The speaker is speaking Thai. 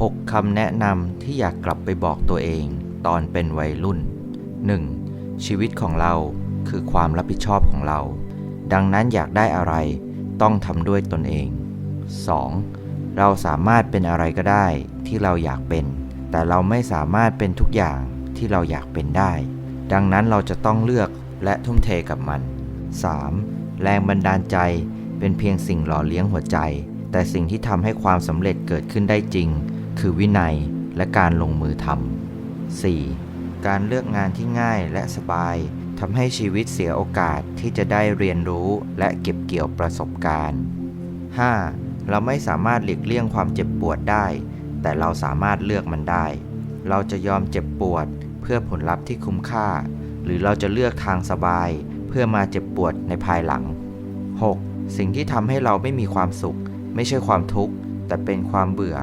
6 คำแนะนำที่อยากกลับไปบอกตัวเอง ตอนเป็นวัยรุ่น 1. ชีวิตของเราคือความรับผิดชอบของเรา ดังนั้นอยากได้อะไรต้องทำด้วยตนเอง 2. เราสามารถเป็นอะไรก็ได้ที่เราอยากเป็น แต่เราไม่สามารถเป็นทุกอย่างที่เราอยากเป็นได้ ดังนั้นเราจะต้องเลือกและทุ่มเทกับมัน 3. แรงบันดาลใจเป็นเพียงสิ่งหล่อเลี้ยงหัวใจ แต่สิ่งที่ทำให้ความสำเร็จเกิดขึ้นได้จริง คือวินัยและการลงมือทำ 4. การเลือกงานที่ง่ายและสบายทำให้ชีวิตเสียโอกาสที่จะได้เรียนรู้และเก็บเกี่ยวประสบการณ์ 5. เราไม่สามารถหลีกเลี่ยงความเจ็บปวดได้ แต่เราสามารถเลือกมันได้ เราจะยอมเจ็บปวดเพื่อผลลัพธ์ที่คุ้มค่า หรือเราจะเลือกทางสบาย เพื่อมาเจ็บปวดในภายหลัง 6. สิ่งที่ทำให้เราไม่มีความสุข ไม่ใช่ความทุกข์ แต่เป็นความเบื่อ